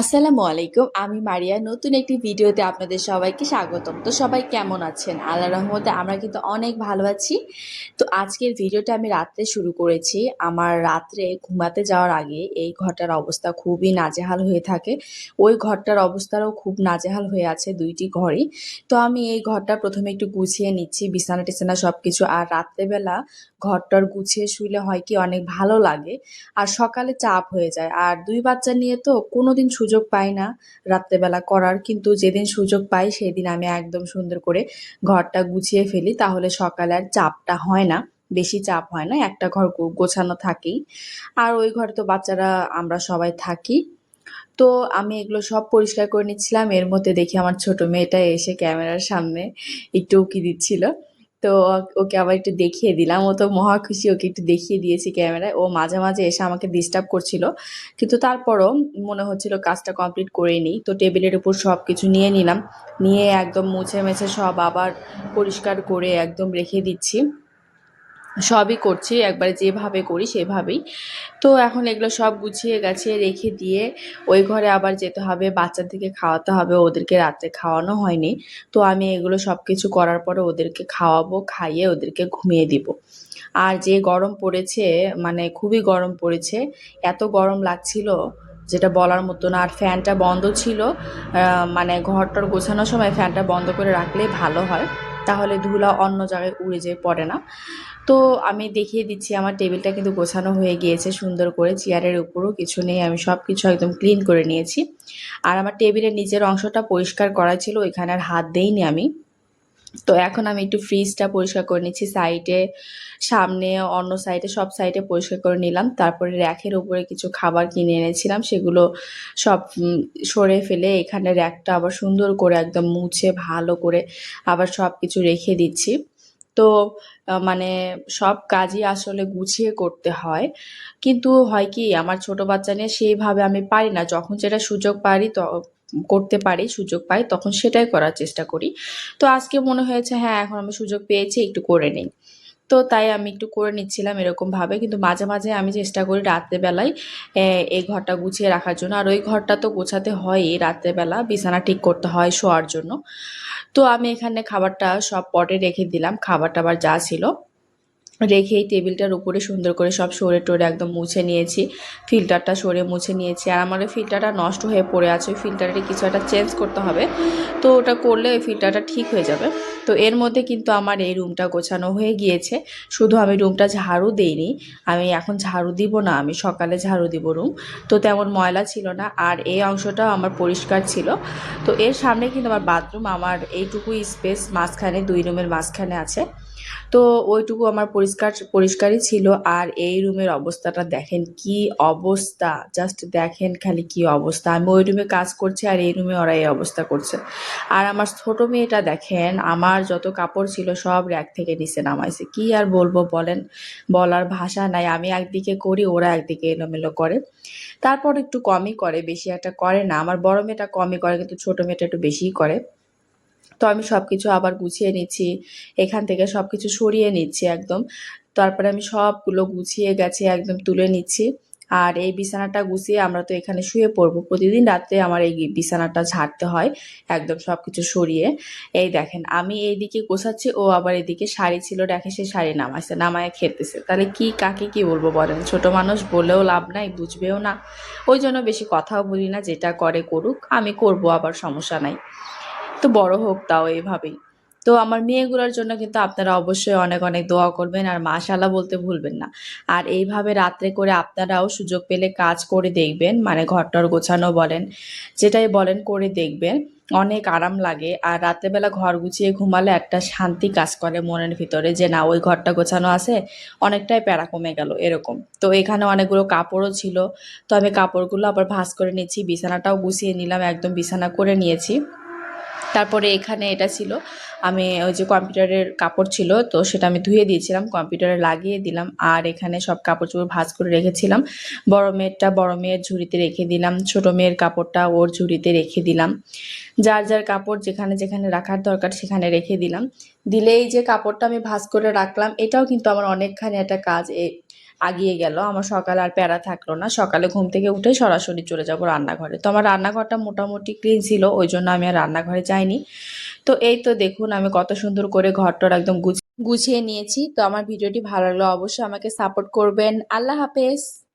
আসসালামু আলাইকুম, আমি মারিয়া। নতুন একটি ভিডিওতে আপনাদের সবাইকে স্বাগতম। তো সবাই কেমন আছেন? আল্লাহ রহমতে আমরা কিন্তু অনেক ভালো আছি। তো আজকের ভিডিওটা আমি রাত্রে শুরু করেছি। আমার রাত্রে ঘুমাতে যাওয়ার আগে এই ঘরটার অবস্থা খুবই নাজেহাল হয়ে থাকে। ওই ঘরটার অবস্থারও খুব নাজেহাল হয়ে আছে দুইটি ঘরই। তো আমি এই ঘরটা প্রথমে একটু গুছিয়ে নিচ্ছি বিছানা টিছানা সব কিছু আর রাত্রেবেলা ঘরটার গুছিয়ে শুইলে হয় কি অনেক ভালো লাগে। আর সকালে চাপ হয়ে যায়। আর দুই বাচ্চা নিয়ে তো কোনো দিন সুযোগ পাই না রাত্রেবেলা করার। কিন্তু যেদিন সুযোগ পাই সেদিন আমি একদম সুন্দর করে ঘরটা গুছিয়ে ফেলি। তাহলে সকালে আর চাপটা হয় না, বেশি চাপ হয় না। একটা ঘর গোছানো থাকেই। আর ওই ঘরে তো বাচ্চারা, আমরা সবাই থাকি। তো আমি এগুলো সব পরিষ্কার করে নিচ্ছিলাম। এর মধ্যে দেখি আমার ছোট মেয়েটা এসে ক্যামেরার সামনে একটু উকি দিচ্ছিল। তো ওকে আবার একটু দেখিয়ে দিলাম। ও তো মহা খুশি, ওকে একটু দেখিয়ে দিয়েছি ক্যামেরায়। ও মাঝে মাঝে এসে আমাকে ডিস্টার্ব করছিল। কিন্তু তারপরও মনে হচ্ছিল কাজটা কমপ্লিট করে নিই। তো টেবিলের উপর সব কিছু নিয়ে নিলাম। নিয়ে একদম মুছে মেছে সব আবার পরিষ্কার করে একদম রেখে দিচ্ছি। সবই করছি, একবারে যেভাবে করি সেভাবেই। তো এখন এগুলো সব গুছিয়ে গাছিয়ে রেখে দিয়ে ওই ঘরে আবার যেতে হবে, বাচ্চাদেরকে খাওয়াতে হবে, ওদেরকে রাত্রে খাওয়ানো হয়নি। তো আমি এগুলো সব কিছু করার পরে ওদেরকে খাওয়াবো, খাইয়ে ওদেরকে ঘুমিয়ে দিব। আর যে গরম পড়েছে মানে খুবই গরম পড়েছে, এত গরম লাগছিল যেটা বলার মতো না। আর ফ্যানটা বন্ধ ছিল মানে ঘরটার গোছানোর সময় ফ্যানটা বন্ধ করে রাখলেই ভালো হয়। তাহলে ধুলা অন্য জায়গায় উড়ে যেয়ে পড়ে না। তো আমি দেখিয়ে দিচ্ছি, আমার টেবিলটা কিন্তু গোছানো হয়ে গিয়েছে সুন্দর করে, চেয়ারের উপরও কিছু নেই, আমি সব কিছু একদম ক্লিন করে নিয়েছি। আর আমার টেবিলের নিচের অংশটা পরিষ্কার করা ছিল, ওইখানে আর হাত দেইনি আমি। তো এখন আমি একটু ফ্রিজটা পরিষ্কার করে নিচ্ছি, সাইডে, সামনে, অন্য সাইডে, সব সাইডে পরিষ্কার করে নিলাম। তারপরে র্যাকের উপরে কিছু খাবার কিনে এনেছিলাম, সেগুলো সব সরে ফেলে এখানে র্যাকটা আবার সুন্দর করে একদম মুছে, ভালো করে আবার সব কিছু রেখে দিচ্ছি। তো মানে সব কাজই আসলে গুছিয়ে করতে হয়। কিন্তু হয় কি, আমার ছোট বাচ্চা নিয়ে সেইভাবে আমি পারি না। যখন যেটা সুযোগ পারি তো, করতে পারি, সুযোগ পাই, তখন সেটাই করার চেষ্টা করি। তো আজকে মনে হয়েছে হ্যাঁ এখন আমি সুযোগ পেয়েছি, একটু করে নিই। তো তাই আমি একটু করে নিচ্ছিলাম এরকমভাবে। কিন্তু মাঝে মাঝে আমি চেষ্টা করি রাত্রেবেলায় এই ঘরটা গুছিয়ে রাখার জন্য। আর ওই ঘরটা তো গোছাতে হয়ই রাত্রেবেলা, বিছানা ঠিক করতে হয় শোয়ার জন্য। তো আমি এখানে খাবারটা সব পটে রেখে দিলাম খাবার টাবার যা ছিল। রেখে এই টেবিলটার উপরে সুন্দর করে সব সরে টরে একদম মুছে নিয়েছি। ফিল্টারটা সরে মুছে নিয়েছি। আর আমার ফিল্টারটা নষ্ট হয়ে পড়ে আছে। ওই ফিল্টারের কিছু একটা চেঞ্জ করতে হবে। তো ওটা করলে ওই ফিল্টারটা ঠিক হয়ে যাবে। তো এর মধ্যে কিন্তু আমার এই রুমটা গোছানো হয়ে গিয়েছে। শুধু আমি রুমটা ঝাড়ু দেইনি। আমি এখন ঝাড়ু দিব না। আমি সকালে ঝাড়ু দিব রুম। তো তেমন ময়লা ছিল না। আর এই অংশটাও আমার পরিষ্কার ছিল। তো এর সামনে কিন্তু আমার বাথরুম। আমার এইটুকু স্পেস। মাঝখানে, দুই রুমের মাঝখানে আছে। তো ওইটুকু আমার পরিষ্কার, পরিষ্কারই ছিল। আর এই রুমের অবস্থাটা দেখেন কি অবস্থা। জাস্ট দেখেন খালি কি অবস্থা। আমি ওই রুমে কাজ করছি আর এই রুমে ওরা এই অবস্থা করছে। আর আমার ছোট মেয়েটা দেখেন, আমার যত কাপড় ছিল সব র্যাক থেকে নিচে নামাইছে। কি আর বলব বলেন? বলার ভাষা নাই। আমি একদিকে করি, ওরা একদিকে এলোমেলো করে। তারপর একটু কমই করে, বেশি একটা করে না। আমার বড় মেয়েটা কমই করে, কিন্তু ছোট মেয়েটা একটু বেশিই করে। তো আমি সব কিছু আবার গুছিয়ে নিচ্ছি, এখান থেকে সব কিছু সরিয়ে নিচ্ছি একদম। তারপরে আমি সবগুলো গুছিয়ে গেছে একদম তুলে নিচ্ছি। আর এই বিছানাটা গুছিয়ে আমরা তো এখানে শুয়ে পড়ব। প্রতিদিন রাত্রে আমার এই বিছানাটা ঝাড়তে হয় একদম সব কিছু সরিয়ে। এই দেখেন, আমি এইদিকে গোছাচ্ছি, ও আবার এদিকে শাড়ি ছিল, দেখে সে শাড়ি নামাইছে, নামায় খেতেছে। তাহলে কি কাকে কি বলব বলেন? ছোট মানুষ বলেও লাভ নাই, বুঝবেও না। ওই জন্য বেশি কথাও বলি না, যেটা করে করুক, আমি করব, আবার সমস্যা নাই। তো বড় হোক তাও এইভাবেই। তো আমার মেয়েগুলোর জন্য কিন্তু আপনারা অবশ্যই অনেক অনেক দোয়া করবেন আর মাশাল্লাহ বলতে ভুলবেন না। আর এইভাবে রাত্রে করে আপনারাও সুযোগ পেলে কাজ করে দেখবেন মানে ঘরটর গোছানো বলেন, যেটাই বলেন করে দেখবেন। অনেক আরাম লাগে আর রাত্রেবেলা ঘর গুছিয়ে ঘুমালে একটা শান্তি কাজ করে মনের ভিতরে যে না, ওই ঘরটা গোছানো আছে, অনেকটাই প্যারা কমে গেল এরকম। তো এখানে অনেকগুলো কাপড়ও ছিল। তো আমি কাপড়গুলো আবার ভাঁজ করে নিচ্ছি, বিছানাটাও গুছিয়ে নিলাম, একদম বিছানা করে নিয়েছি। তারপরে এখানে এটা ছিল। আমি ওই যে কম্পিউটারের কাপড় ছিল, তো সেটা আমি ধুয়ে দিয়েছিলাম, কম্পিউটারে লাগিয়ে দিলাম আর এখানে সব কাপড় চোপড় ভাঁজ করে রেখেছিলাম। বড় মেয়েরটা বড় মেয়ের ঝুড়িতে রেখে দিলাম, ছোট মেয়ের কাপড়টা ওর ঝুড়িতে রেখে দিলাম। যার যার কাপড় যেখানে যেখানে রাখার দরকার সেখানে রেখে দিলাম। দিলে এই যে কাপড়টা আমি ভাঁজ করে রাখলাম, এটাও কিন্তু আমার অনেকখানি একটা কাজ। আগিয়ে গেল। আমার সকালে আর প্যারা থাকল না। সকালে ঘুম থেকে উঠে সরাসরি চলে যাব রান্নাঘরে। তো আমার রান্নাঘরটা মোটামুটি ক্লিন ছিল, ওই জন্য আমি আর রান্নাঘরে যাইনি। তো এই তো দেখুন, আমি কত সুন্দর করে ঘরটার একদম গুছ- গুছিয়ে নিয়েছি। তো আমার ভিডিওটি ভালো লাগল অবশ্যই আমাকে সাপোর্ট করবেন। আল্লাহ হাফেজ।